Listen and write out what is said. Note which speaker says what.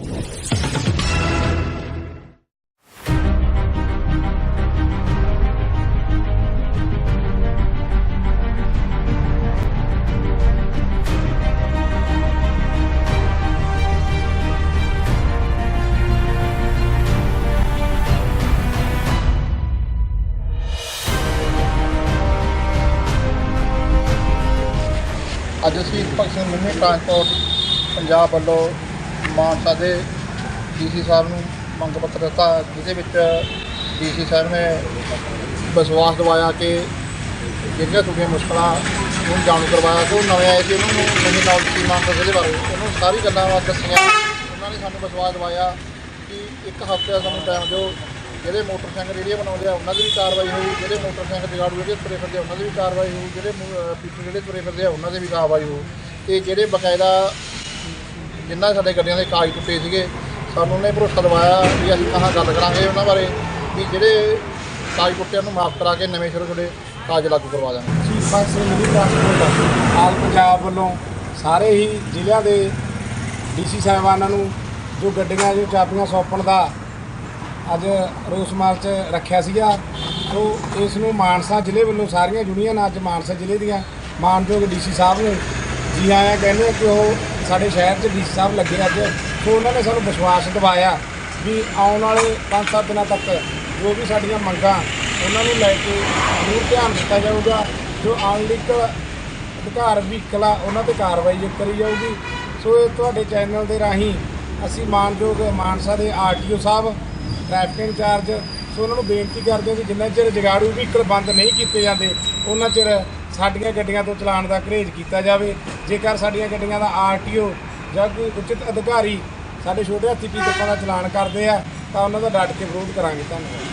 Speaker 1: ਅੱਜ ਅਸੀਂ Bhagat Singh mini transport Punjab ਵੱਲੋਂ ਮਾਨਸਾ ਦੇ ਡੀਸੀ ਸਾਹਿਬ ਨੂੰ ਮੰਗ ਪੱਤਰ ਦਿੱਤਾ, ਜਿਹਦੇ ਵਿੱਚ ਡੀਸੀ ਸਾਹਿਬ ਨੇ ਵਿਸ਼ਵਾਸ ਦਿਵਾਇਆ ਕਿ ਜਿਹੜੀਆਂ ਤੁਹਾਡੀਆਂ ਮੁਸ਼ਕਲਾਂ ਨੂੰ ਜਾਣੂ ਕਰਵਾਇਆ ਕਿ ਉਹ ਨਵੇਂ ਆਏ ਸੀ, ਉਹਨਾਂ ਨੂੰ ਨਹੀਂ ਨੌਲੇਜ ਸੀ ਮਾਨਸਾ ਜ਼ਿਲ੍ਹੇ ਬਾਰੇ ਉਹਨੂੰ ਸਾਰੀ ਗੱਲਾਂ ਬਾਤ ਦੱਸੀਆਂ, ਉਹਨਾਂ ਨੇ ਸਾਨੂੰ ਵਿਸ਼ਵਾਸ ਦਿਵਾਇਆ ਕਿ ਇੱਕ ਹਫ਼ਤੇ ਦਾ ਸਾਨੂੰ ਟਾਈਮ ਦਿਓ, ਜਿਹੜੇ ਮੋਟਰਸਾਈਕਲ ਰੇੜੀਆਂ ਬਣਾਉਂਦੇ ਆ, ਉਹਨਾਂ ਦੀ ਵੀ ਕਾਰਵਾਈ ਹੋਊ, ਜਿਹੜੇ ਮੋਟਰਸਾਈਕਲ ਜਗਾੜੂ ਜਿਹੜੇ ਤੁਰੇ ਫਿਰਦੇ ਆ, ਉਹਨਾਂ ਦੀ ਵੀ ਕਾਰਵਾਈ ਹੋਊ, ਜਿਹੜੇ ਪੀਪੀ ਜਿਹੜੇ ਤੁਰੇ ਫਿਰਦੇ ਆ, ਉਹਨਾਂ ਦੀ ਵੀ ਕਾਰਵਾਈ ਹੋਊ। ਤੇ ਜਿਹੜੇ ਬਕਾਇਦਾ ਜਿਨ੍ਹਾਂ ਸਾਡੇ ਗੱਡੀਆਂ ਦੇ ਕਾਗਜ਼ ਟੁੱਟੇ ਸੀਗੇ, ਸਾਨੂੰ ਉਹਨੇ ਭਰੋਸਾ ਦਿਵਾਇਆ ਵੀ ਅਸੀਂ ਕਹਾਂ ਗੱਲ ਕਰਾਂਗੇ ਉਹਨਾਂ ਬਾਰੇ, ਵੀ ਜਿਹੜੇ ਕਾਗਜ਼ ਟੁੱਟਿਆਂ ਨੂੰ ਮਾਫ ਕਰਾ ਕੇ ਨਵੇਂ ਸਿਰੇ ਤੁਹਾਡੇ ਕਾਗਜ਼ ਲਾਗੂ ਕਰਵਾ ਦਾਂਗੇ।
Speaker 2: Chief Bhagat Singh mini all Punjab ਵੱਲੋਂ ਸਾਰੇ ਹੀ ਜ਼ਿਲ੍ਹਿਆਂ ਦੇ ਡੀਸੀ ਸਾਹਿਬਾਨਾਂ ਨੂੰ ਜੋ ਗੱਡੀਆਂ, ਜੋ ਚਾਬੀਆਂ ਸੌਂਪਣ ਦਾ ਅੱਜ ਰੋਸ ਮਾਰਚ ਰੱਖਿਆ ਸੀਗਾ ਸੋ ਇਸ ਨੂੰ ਮਾਨਸਾ ਜ਼ਿਲ੍ਹੇ ਵੱਲੋਂ ਸਾਰੀਆਂ ਯੂਨੀਅਨ ਅੱਜ ਮਾਨਸਾ ਜ਼ਿਲ੍ਹੇ ਦੀਆਂ ਮਾਨਯੋਗ ਡੀਸੀ ਸਾਹਿਬ ਨੂੰ ਜੀ ਆਇਆਂ ਕਹਿੰਦੇ ਆ ਕਿ ਉਹ ਸਾਡੇ ਸ਼ਹਿਰ 'ਚ ਡੀਸੀ ਸਾਹਿਬ ਲੱਗੇ ਅੱਜ, ਸੋ ਉਹਨਾਂ ਨੇ ਸਾਨੂੰ ਵਿਸ਼ਵਾਸ ਦਿਵਾਇਆ ਵੀ ਆਉਣ ਵਾਲੇ 5-7 ਦਿਨਾਂ ਤੱਕ ਜੋ ਵੀ ਸਾਡੀਆਂ ਮੰਗਾਂ, ਉਹਨਾਂ ਨੂੰ ਲੈ ਕੇ ਜ਼ਰੂਰ ਧਿਆਨ ਦਿੱਤਾ ਜਾਊਗਾ। ਜੋ ਆਨਲਿਕ ਅਧਿਕਾਰ ਵਹੀਕਲ ਆ, ਉਹਨਾਂ ਤੇ ਕਾਰਵਾਈ ਕਰੀ ਜਾਊਗੀ। ਸੋ ਇਹ ਤੁਹਾਡੇ ਚੈਨਲ ਦੇ ਰਾਹੀਂ ਅਸੀਂ ਮਾਨਯੋਗ ਮਾਨਸਾ ਦੇ ਆਰਟੀਓ ਸਾਹਿਬ, ਟ੍ਰੈਫਿਕ ਇੰਚਾਰਜ, ਸੋ ਉਹਨਾਂ ਨੂੰ ਬੇਨਤੀ ਕਰਦੇ ਹਾਂ ਕਿ ਜਿੰਨਾ ਚਿਰ ਜਗਾੜੂ ਵਹੀਕਲ ਬੰਦ ਨਹੀਂ ਕੀਤੇ ਜਾਂਦੇ, ਉਹਨਾਂ ਚਿਰ ਸਾਡੀਆਂ ਗੱਡੀਆਂ ਤੋਂ ਚਲਾਨ ਦਾ ਘਰੇਜ ਕੀਤਾ ਜਾਵੇ। ਜੇਕਰ ਸਾਡੀਆਂ ਗੱਡੀਆਂ ਦਾ ਆਰਟੀਓ ਜਾਂ ਕੋਈ ਉਚਿਤ ਅਧਿਕਾਰੀ ਸਾਡੇ ਛੋਟੇ ਹੱਥੀ ਪੀਤਕਾਂ ਦਾ ਚਲਾਨ ਕਰਦੇ ਆ, ਤਾਂ ਉਹਨਾਂ ਦਾ ਡਟ ਕੇ ਵਿਰੋਧ ਕਰਾਂਗੇ। ਧੰਨਵਾਦ।